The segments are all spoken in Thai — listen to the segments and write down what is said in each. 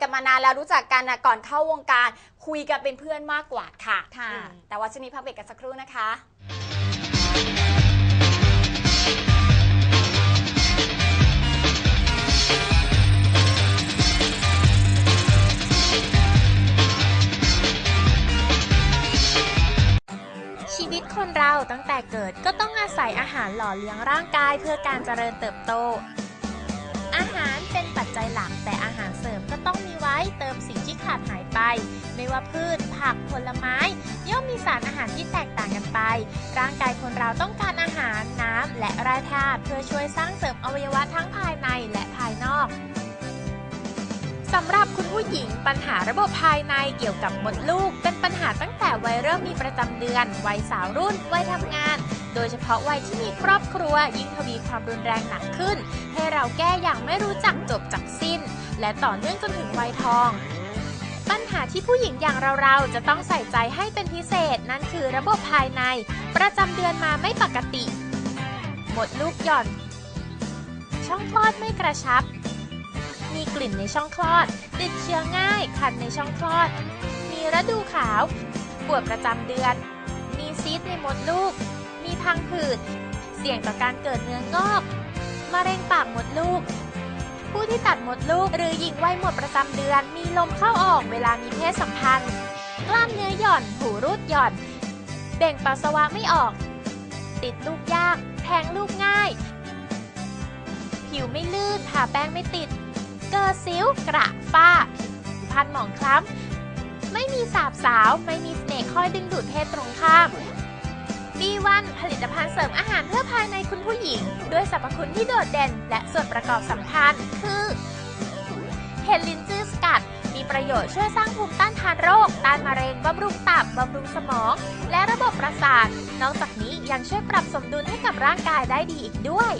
กันมานานแล้วรู้จักกันนะก่อนเข้าวงการคุยกันเป็นเพื่อนมากกว่าค่ะ ค่ะอืมแต่ว่าช่วงนี้พักเบรกกันสักครู่นะคะชีวิตคนเราตั้งแต่เกิดก็ต้องอาศัยอาหารหล่อเลี้ยงร่างกายเพื่อการเจริญเติบโต อาหารเป็นปัจจัยหลักแต่อาหาร ขาดหายไป ไม่ว่าพืช ผักผลไม้ ย่อมมีสารอาหารที่แตกต่างกันไป ร่างกายคนเราต้องการอาหารน้ำและแร่ธาตุเพื่อช่วยสร้างเสริมอวัยวะทั้งภายในและภายนอกสำหรับคุณผู้หญิงปัญหาระบบภายในเกี่ยวกับมดลูก เป็นปัญหาตั้งแต่วัยเริ่มมีประจำเดือน วัยสาวรุ่น วัยทำงาน โดยเฉพาะวัยที่มีครอบครัว ยิ่งทวีความรุนแรงหนักขึ้น ให้เราแก้อย่างไม่รู้จักจบจากสิ้น และต่อเนื่องจนถึงวัยทองาที่ผู้หญิงอย่างเราๆ จะต้องใส่ใจให้เป็นพิเศษ นั่นคือระบบภายใน ประจำเดือนมาไม่ปกติ หมดลูกหย่อน ช่องคลอดไม่กระชับ มีกลิ่นในช่องคลอด ติดเชื้อง่าย คันในช่องคลอด มีฤดูขาว ปวดประจำเดือน มีซีสในมดลูก มีพังผืด เสี่ยงต่อการเกิดเนื้องอกมะเร็งปากมดลูก ผู้ที่ตัดมดลูก หรือหญิงวัยหมดประจำเดือน มีลมเข้าออกเวลามีเพศสัมพันธ์ กล้ามเนื้อหย่อน หูรูดหย่อนเบ่งปัสสาวะไม่ออก ติดลูกยาก แทงลูกง่าย ผิวไม่ลื่นทาแป้งไม่ติด เกิดสิวกระฝ้าผิวพันหมองคล้ำไม่มีสาบสาว ไม่มีเสน่ห์คอยดึงดูดเพศตรงข้าม B1 ผลิตภัณฑ์เสริมอาหารเพื่อภายในคุณผู้หญิง ด้วยสรรพคุณที่โดดเด่น และส่วนประกอบสำคัญคือเห็ดลินจื้อสกัด มีประโยชน์ช่วยสร้างภูมิต้านทานโรค ต้านมะเร็ง บำรุงตับ บำรุงสมอง และระบบประสาท นอกจากนี้ยังช่วยปรับสมดุลให้กับร่างกายได้ดีอีกด้วย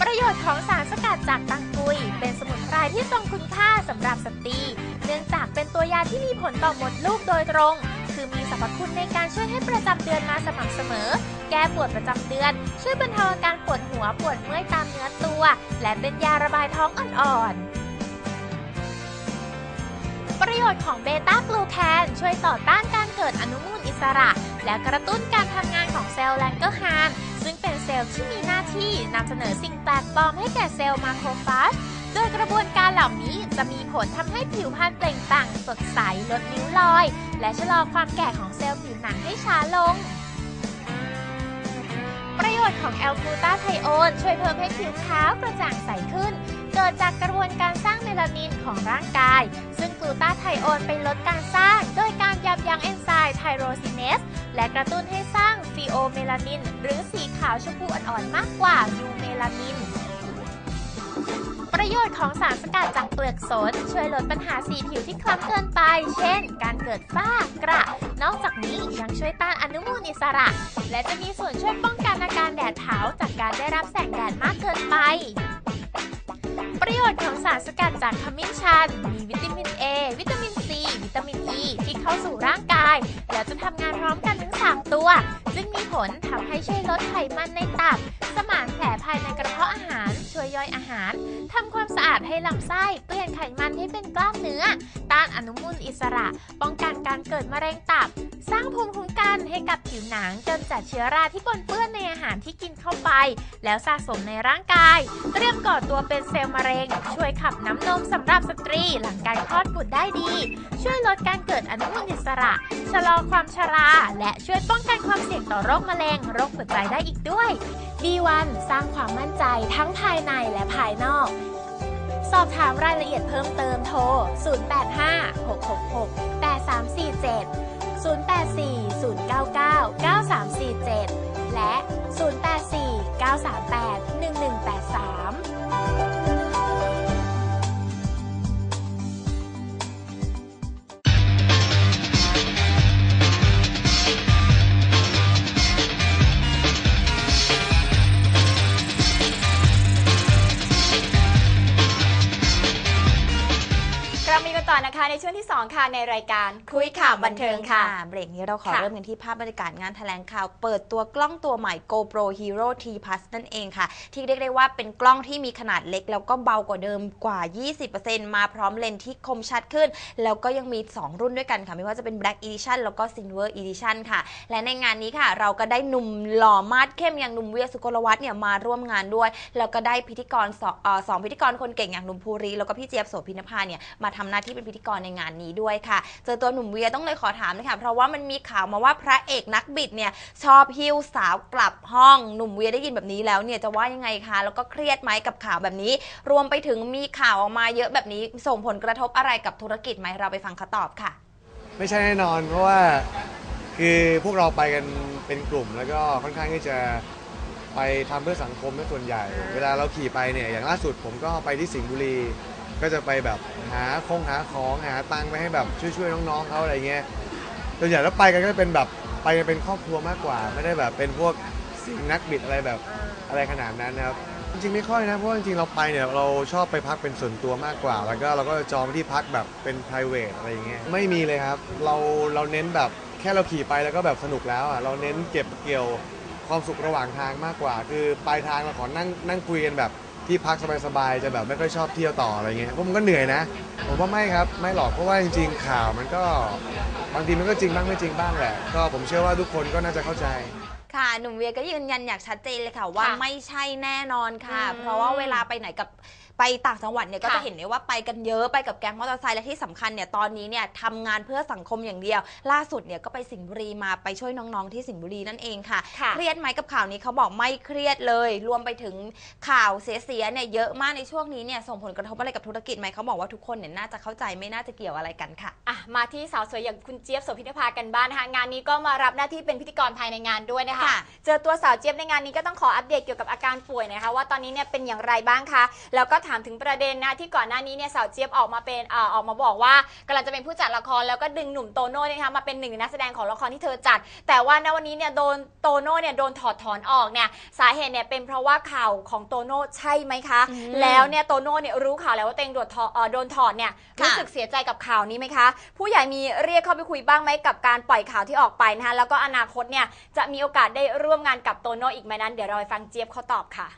ประโยชน์ของสารสกัดจากตังกุย เป็นสมุนไพรที่ทรงคุณค่าสำหรับสตรี เนื่องจากเป็นตัวยาที่มีผลต่อมดลูกโดยตรง คือมีสรรพคุณในการช่วยให้ประจำเดือนมาสม่ำเสมอ แก้ปวดประจำเดือน ช่วยบรรเทาอาการปวดหัวปวดเมื่อยตามเนื้อตัว และเป็นยาระบายท้องอ่อนๆ ประโยชน์ของเบต้ากลูแคนช่วยต่อต้านการเกิดอนุมูลอิสระ และกระตุ้นการทำงานของเซลล์แลงเกอร์ฮานซึ่งเป็นเซลล์ที่มีหน้าที่นำเสนอสิ่งแปลกปลอมให้แก่เซลล์มาโครฟาจ โดยกระบวนการเหล่านี้จะมีผลทำให้ผิวพรรณเปล่งปลั่งสดใสลดริ้วรอย และชะลอความแก่ของเซลล์ผิวหนังให้ช้าลง ประโยชน์ของแอลกูตาไทโอนช่วยเพิ่มให้ผิวขาวกระจ่างใสขึ้น เกิดจากกระบวนการสร้างเมลานินของร่างกาย ซึ่งกลูตาไทโอนไปลดการสร้าง โดยการยับยั้งเอนไซม์ไทโรซินเนสและกระตุ้นให้สร้างฟีโอเมลานิน หรือสีขาวชมพูอ่อนๆมากกว่ายูเมลานิน ประโยชน์ของสารสกัดจากเปลือกสน ช่วยลดปัญหาสีผิวที่คล้ำเกินไป เช่น การเกิดฝ้ากระ นอกจากนี้ยังช่วยต้านอนุมูลอิสระ และจะมีส่วนช่วยป้องกันอาการแดดเผาจากการได้รับแสงแดดมากเกินไป ประโยชน์ของสารสกัดจากขมิ้นชัน มีวิตามิน A วิตามิน C วิตามิน E ที่เข้าสู่ร่างกาย แล้วจะทำงานพร้อมกันทั้ง3 ตัว ซึ่งมีผลทำให้ช่วยลดไขมันในตับ สมานแผลภายในกระเพาะอาหาร ช่วยย่อยอาหารทำความสะอาดให้ลำไส้ เปลี่ยนไขมันให้เป็นกล้ามเนื้อ ต้านอนุมูลอิสระ ป้องกันการเกิดมะเร็งตับ สร้างภูมิคุ้มกันให้กับผิวหนังกำจัดเชื้อราที่ปนเปื้อนในอาหารที่กินเข้าไป แล้วสะสมในร่างกาย เตรียมก่อตัวเป็นเซลล์มะเร็ง ช่วยขับน้ำนมสำหรับสตรีหลังการคลอดบุตรได้ดี ช่วยลดการเกิดอนุมูลอิสระ ชะลอความชรา และช่วยป้องกันความเสี่ยงต่อโรคมะเร็ง โรคหัวใจได้อีกด้วย B1 สร้างความมั่นใจทั้งภายในและภายนอก สอบถามรายละเอียดเพิ่มเติมโทร 085 666 8347 084 099 9347 และ 0849381183 2 ค่ะในรายการคุยข่าวบันเทิงค่ะ เบรกนี้เราขอค่ะเริ่มกันที่ภาพบรรยากาศงานแถลงข่าว เปิดตัวกล้องตัวใหม่ GoPro Hero T Plus นั่นเองค่ะ ที่เรียกได้ว่าเป็นกล้องที่มีขนาดเล็ก แล้วก็เบากว่าเดิมกว่า 20%มาพร้อมเลนส์ที่คมชัดขึ้น แล้วก็ยังมี 2 รุ่นด้วยกันค่ะ ไม่ว่าจะเป็น Black Edition แล้วก็ Silver Edition ค่ะ และในงานนี้ค่ะ เราก็ได้หนุ่มหล่อมาดเข้มอย่างหนุ่มเวียสุกลวัฒน์เนี่ยมาร่วมงานด้วย แล้วก็ได้พิธีกรสองเอ่อสองพิธีกรคนเก่งอย่างหนุ่มภูริแล้วก็พี่เจี๊ยบโสพินภาเนี่ยมาทำหน้าที่เป็นพิธีกรในงานนี้ด้วยค่ะ เจอตัวหนุ่มเวียต้องเลยขอถามเลยค่ะเพราะว่ามันมีข่าวมาว่าพระเอกนักบิดเนี่ยชอบหิ้วสาวกลับห้องหนุ่มเวียได้ยินแบบนี้แล้วเนี่ยจะว่ายังไงคะแล้วก็เครียดไหมกับข่าวแบบนี้ รวมไปถึงมีข่าวออกมาเยอะแบบนี้ ส่งผลกระทบอะไรกับธุรกิจไหมเราไปฟังเขาตอบค่ะ ไม่ใช่แน่นอนเพราะว่าคือพวกเราไปกันเป็นกลุ่มแล้วก็ค่อนข้างที่จะไปทำเพื่อสังคมเป็นส่วนใหญ่ เวลาเราขี่ไปเนี่ยอย่างล่าสุดผมก็ไปที่สิงห์บุรี ก็จะไปแบบหาคงหาของหาตังค์ไปให้แบบช่วยๆน้องๆเขาอะไรเงี้ยส่วนใหญ่แล้วไปกันก็เป็นแบบไปกันเป็นครอบครัวมากกว่า ไม่ได้แบบเป็นพวกสิ่งนักบิดอะไรแบบอะไรขนาดนั้นนะครับจริงๆไม่ค่อยนะเพราะจริงๆเราไปเนี่ยเราชอบไปพักเป็นส่วนตัวมากกว่า แล้วก็เราก็จองที่พักแบบเป็น p r i v a t อะไรอย่างเงี้ยไม่มีเลยครับเราเราเน้นแบบแค่เราขี่ไปแล้วก็แบบสนุกแล้วอะเราเน้นเก็บเกี่ยวความสุขระหว่างทางมากกว่า คือปลายทางเราขอนั่งนั่งคุยกันแบบ ที่พักสบายๆจะแบบไม่ค่อยชอบเที่ยวต่ออะไรเงี้ยเพราะมันก็เหนื่อยนะ ผมว่าไม่ครับไม่หรอกเพราะว่าจริง ๆ ข่าวมันก็บางทีมันก็จริงบ้างไม่จริงบ้างแหละ ก็ผมเชื่อว่าทุกคนก็น่าจะเข้าใจ ค่ะ หนุ่มเวียก็ยืนยันอย่างชัดเจนเลยค่ะว่าค่ะไม่ใช่แน่นอนค่ะ อืม เพราะว่าเวลาไปไหนกับ ไปต่างจังหวัดเนี่ยก็ค่ะจะเห็นได้ว่าไปกันเยอะไปกับแก๊งมอเตอร์ไซค์และที่สำคัญเนี่ยตอนนี้เนี่ยทำงานเพื่อสังคมอย่างเดียว ล่าสุดเนี่ยก็ไปสิงห์บุรีมาไปช่วยน้องๆที่สิงห์บุรีนั่นเองค่ะ ค่ะ เครียดไหมกับข่าวนี้เขาบอกไม่เครียดเลย รวมไปถึงข่าวเสียๆเนี่ยเยอะมากในช่วงนี้เนี่ยส่งผลกระทบอะไรกับธุรกิจไหมเขาบอกว่าทุกคนเนี่ยน่าจะเข้าใจไม่น่าจะเกี่ยวอะไรกันค่ะ อะมาที่สาวสวยอย่างคุณเจี๊ยบโสภินภากันบ้างนะคะงานนี้ก็มารับหน้าที่เป็นพิธีกรภายในงานด้วยนะคะ ค่ะ เจอตัวสาวเจี๊ยบในงานนี้ก็ต้องขออัปเดตเกี่ยวกับอาการป่วยหนะคะ ว่าตอนนี้เนี่ยเป็นอย่างไรบ้างคะแล้วก็ถามถึงประเด็นนะที่ก่อนหน้านี้เนี่ยสาวเจี๊ยบออกมาเป็นเอ่อออกมาบอกว่ากำลังจะเป็นผู้จัดละครแล้วก็ดึงหนุ่มโตโน่เนี่ยนะคะมาเป็นหนึ่งในนักแสดงของละครที่เธอจัด แต่ว่าณวันนี้เนี่ยโดนโตโน่เนี่ยโดนถอดถอนออกเนี่ยสาเหตุเนี่ยเป็นเพราะว่าข่าวของโตโน่ใช่ไหมคะ อืม แล้วเนี่ยโตโน่เนี่ยรู้ข่าวแล้วว่าตัวเองโดนถอดเอ่อโดนถอดเนี่ยค่ะรู้สึกเสียใจกับข่าวนี้ไหมคะ ผู้ใหญ่มีเรียกเข้าไปคุยบ้างไหมกับการปล่อยข่าวที่ออกไปนะคะแล้วก็อนาคตเนี่ยจะมีโอกาสได้ร่วมงานกับโตโน่อีกไหมนั้นเดี๋ยวเราไปฟังเจี๊ยบเขาตอบค่ะ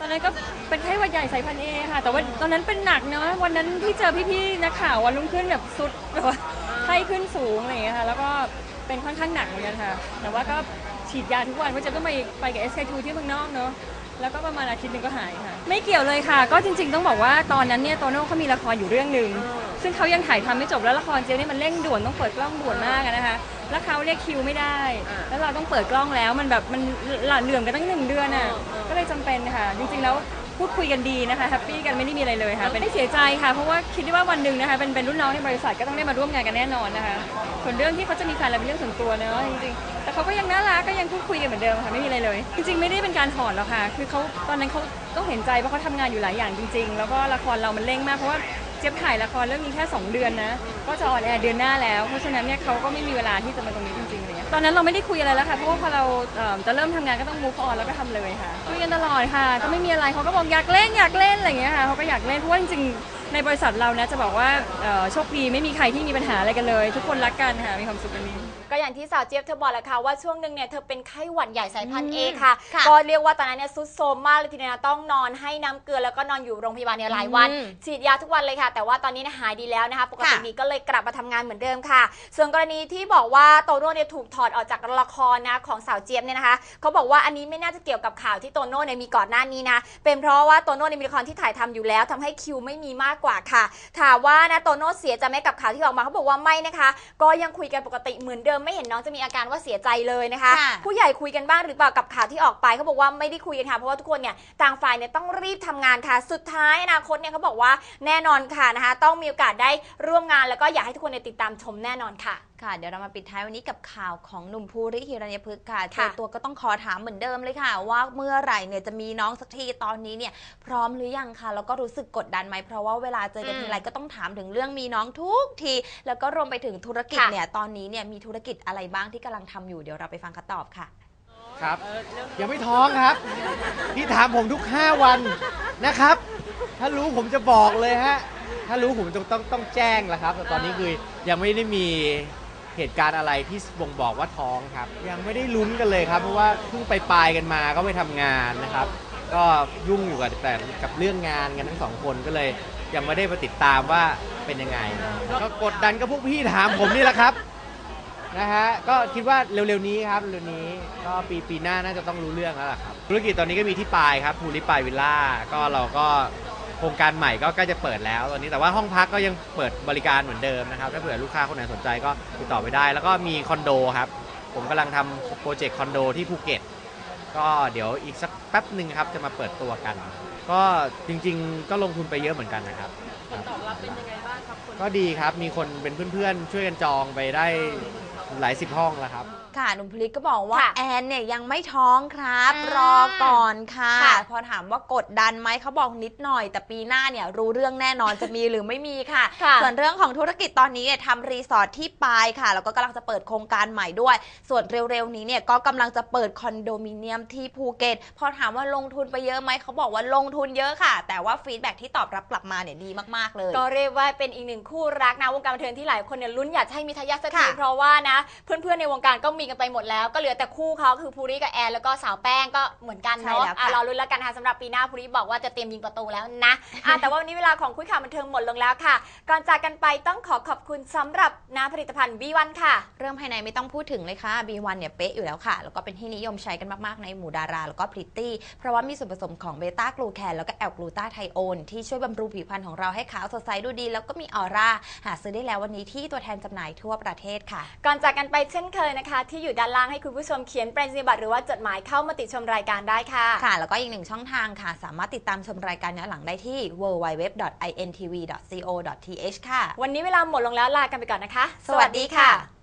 ตอนนั้นก็เป็นไข้หวัดใหญ่สายพันธุ์เอค่ะ แต่ว่าตอนนั้นเป็นหนักเนาะวันนั้นที่เจอพี่ๆนักข่าววันรุ่งขึ้นแบบสุดแบบว่าไข้ขึ้นสูงอะไรอย่างเงี้ยค่ะ แล้วก็เป็นค่อนข้างหนักเหมือนกันค่ะ แต่ว่าก็ฉีดยาทุกวันเพราะจะต้องไปไปกับ SK2 ที่เมืองนอกเนาะแล้วก็ประมาณอาทิตย์หนึงก็หายค่ะ ไม่เกี่ยวเลยค่ะ ก็จริง ๆ ต้องบอกว่าตอนนั้นเนี่ยโตโน่เขามีละครอยู่เรื่องหนึ่ง ซึ่งเขายังถ่ายทำไม่จบแล้วละครเจลเนี่ยมันเร่งด่วนต้องเปิดกล้องด่วนมากอะนะคะ แล้วเขาเรียกคิวไม่ได้ แล้วเราต้องเปิดกล้องแล้วมันแบบมันหละเหลื่อมกันตั้งหนึ่งเดือนอะก็เลยจำเป็นค่ะ จริงๆแล้วพูดคุยกันดีนะคะแฮปปี้กันไม่ได้มีอะไรเลยค่ะเป็นไม่เสียใจค่ะเพราะว่าคิดได้ว่าวันหนึ่งนะคะเป็นเป็นรุ่นน้องในบริษัทก็ต้องได้มาร่วมงานกันแน่นอนนะคะส่วนเรื่องที่เขาจะมีแฟนอะไรเป็นเรื่องส่วนตัวเนอะจริงๆแต่เขาก็ยังน่ารักก็ยังพูดคุยกันเหมือนเดิมค่ะไม่มีอะไรเลย จริงๆไม่ได้เป็นการถอนหรอกค่ะ คือเขาตอนนั้นเขาต้องเห็นใจเพราะเขาทำงานอยู่หลายอย่างจริง ๆ แล้วก็ละครเรามันเร่งมากเพราะว่า เจี๊ยบถ่ายละครเรื่องนี้แค่ 2 เดือนนะ ก็จะออนแอร์เดือนหน้าแล้ว เพราะฉะนั้นเนี่ยเขาก็ไม่มีเวลาที่จะมาตรงนี้จริงๆเลยตอนนั้นเราไม่ได้คุยอะไรแล้วค่ะ เพราะว่าพอเราเอิ่มจะเริ่มทำงานก็ต้อง move on แล้วก็ทำเลยค่ะ คุยกันตลอดค่ะ ก็ไม่มีอะไรเขาก็บอกอยากเล่นอยากเล่นอะไรอย่างเงี้ยค่ะเขาก็อยากเล่น เพราะว่าจริงๆ ในบริษัทเรานะจะบอกว่าเอ่อโชคดีไม่มีใครที่มีปัญหาอะไรกันเลย ทุกคนรักกันค่ะมีความสุขกันดี ก็อย่างที่สาวเจี๊ยบเธอบอกแหละค่ะว่าช่วงหนึ่งเนี่ยเธอเป็นไข้หวัดใหญ่สายพันธุ์อืเอมค่ะ ค่ะก็เรียกว่าตอนนั้นเนี่ยซุดโซมมากเลยทีเดียวนะต้องนอนให้น้ำเกลือแล้วก็นอนอยู่โรงพยาบาลเนี่ยหลายวัน อืมฉีดยาทุกวันเลยค่ะ แต่ว่าตอนนี้เนยหายดีแล้วนะคะ ปกติค่ะดีก็เลยกลับมาทำงานเหมือนเดิมค่ะ ส่วนกรณีที่บอกว่าโตโน่เนี่ยถูกถอดออกจากละครนะของสาวเจี๊ยบเนี่ยนะคะเขาบอกว่าอันนี้ไม่น่าจะเกี่ยวกับข่าวที่โตโน่เนี่ยมีก่อนหน้านี้นะเป็นเพราะว่าโตโน่เนี่ยมีละครที่ถ่ายทำอยู่แล้วทำให้คิวไม่มีมากกว่าค่ะ ถามว่านะโตโน่เสียใจไหมกับข่าวที่ออกมาเขาบอกว่าไม่นะคะ ก็ยังคุยกันปกติเหมือนเดิมไม่เห็นน้องจะมีอาการว่าเสียใจเลยนะคะ ค่ะผู้ใหญ่คุยกันบ้างหรือเปล่ากับข่าวที่ออกไปเขาบอกว่าไม่ได้คุยกันค่ะเพราะว่าทุกคนเนี่ยต่างฝ่ายเนี่ยต้องรีบทำงานค่ะ สุดท้ายอนาคตเนี่ยเขาบอกว่าแน่นอนค่ะนะคะ ต้องมีโอกาสได้ร่วมงานแล้วก็อยากให้ทุกคนเนี่ยติดตามชมแน่นอนค่ะ ค่ะ เดี๋ยวเรามาปิดท้ายวันนี้กับข่าวของหนุ่มภูริฮิรัญพฤกษ์ค่ะเจค่ะ อตัวก็ต้องขอถามเหมือนเดิมเลยค่ะ ว่าเมื่อไหร่เนี่ยจะมีน้องสักทีตอนนี้เนี่ยพร้อมหรือยังคะแล้วก็รู้สึกกดดันไหมเพราะว่าเวลาเจอกันอืมทีไรก็ต้องถามถึงเรื่องมีน้องทุกที แล้วก็รวมไปถึงธุรกิจค่ะเนี่ยตอนนี้เนี่ยมีธุรกิจอะไรบ้างที่กำลังทำอยู่เดี๋ยวเราไปฟังคำตอบค่ะ ครับยังไม่ท้องครับ พี่ถามผมทุก 5 วันนะครับ ถ้ารู้ผมจะบอกเลยฮะ ถ้ารู้ผมต้องต้องต้องแจ้งแล้วครับ แต่ตอนนี้คือยังไม่ได้มีเหตุการณ์อะไรที่บ่งบอกว่าท้องครับ ยังไม่ได้ลุ้นกันเลยครับ เพราะว่าเพิ่งไปปลายๆกันมาก็ไปทำงานนะครับ ก็ยุ่งอยู่กับแต่กับเรื่องงานกันทั้งสองคนก็เลย ยังไม่ได้มาติดตามว่าเป็นยังไง ก็กดดันก็พวกพี่ถามผมนี่แหละครับนะฮะก็คิดว่าเร็วๆนี้ครับเร็วๆนี้ก็ปีปีหน้าน่าจะต้องรู้เรื่องแล้วล่ะครับธุรกิจตอนนี้ก็มีที่ปลายครับภูริปลายวิลล่าก็เราก็โครงการใหม่ก็ใกล้จะเปิดแล้วตอนนี้แต่ว่าห้องพักก็ยังเปิดบริการเหมือนเดิมนะครับถ้าเผื่อลูกค้าคนไหนสนใจก็ติดต่อไปได้ แล้วก็มีคอนโดครับผมกำลังทำโปรเจกต์คอนโดที่ภูเก็ต ก็เดี๋ยวอีกสักแป๊บหนึ่งครับจะมาเปิดตัวกัน ก็จริงๆ ก็ลงทุนไปเยอะเหมือนกันนะครับ ผลตอบรับเป็นยังไงบ้างครับก็ดีครับมีคนเป็นเพื่อนๆ ช่วยกันจองไปได้หลายสิบห้องแล้วครับ ค่ะหนุ่มพลิกก็บอกว่าค่ะแอนเนี่ยยังไม่ท้องครับ อ่ารอก่อนค่ะ ค่ะ พอถามว่ากดดันไหมเขาบอกนิดหน่อย แต่ปีหน้าเนี่ยรู้เรื่องแน่นอนจะมีหรือไม่มีค่ะ ค่ะ ส่วนเรื่องของธุรกิจตอนนี้เนี่ยทำรีสอร์ทที่ปายค่ะ แล้วก็กำลังจะเปิดโครงการใหม่ด้วย ส่วนเร็วๆนี้เนี่ยก็กำลังจะเปิดคอนโดมิเนียมที่ภูเก็ต พอถามว่าลงทุนไปเยอะไหมเขาบอกว่าลงทุนเยอะค่ะ แต่ว่าฟีดแบ็กที่ตอบรับกลับมาเนี่ยดีมากๆเลย ก็เรียกว่าเป็นอีกหนึ่งคู่รักนะวงการบันเทิงที่หลายคนเนี่ยลุ้นอยากจะให้มีทายาทสักทีค่ะเพราะว่านะ เพื่อนๆในวงการก็มีกันไปหมดแล้วก็เหลือแต่คู่เขาคือภูริกับแอนแล้วก็สาวแป้งก็เหมือนกันใช่เนาะแล้วค่ะ อะรอลุ้นแล้วกันค่ะสำหรับปีหน้าภูริบอกว่าจะเตรียมยิงประตูแล้วนะอะแต่ว่าวันนี้เวลาของคุยข่าวบันเทิงหมดลงแล้วค่ะ ก่อนจากกันไปต้องขอขอบคุณสำหรับน้ำผลิตภัณฑ์ B1 ค่ะ เรื่องภายในไม่ต้องพูดถึงเลยค่ะ B1 เนี่ยเป๊ะอยู่แล้วค่ะ แล้วก็เป็นที่นิยมใช้กันมาก ๆ ในหมู่ดารา แล้วก็พริตตี้ เพราะว่ามีส่วนผสมของเบต้ากลูแคนแล้วก็แอลกลูตาไทโอนที่ช่วยบำรุงผิวพรรณของเราให้ขาวสดใสดูดี แล้วก็มีออร่า หาซื้อได้แล้ววันนี้ที่ตัวแทนจำหน่ายทั่วประเทศค่ะ ก่อนจากกันไปเช่นเคยนะคะที่อยู่ด้านล่างให้คุณผู้ชมเขียนปรายศนียบัตรหรือว่าจดหมายเข้ามาติดชมรายการได้ค่ะ ค่ะ แล้วก็อีกหนึ่งช่องทางค่ะ สามารถติดตามชมรายการย้อนหลังได้ที่ www.intv.co.th ค่ะ วันนี้เวลาหมดลงแล้วลากันไปก่อนนะคะ สวัสดีค่ะ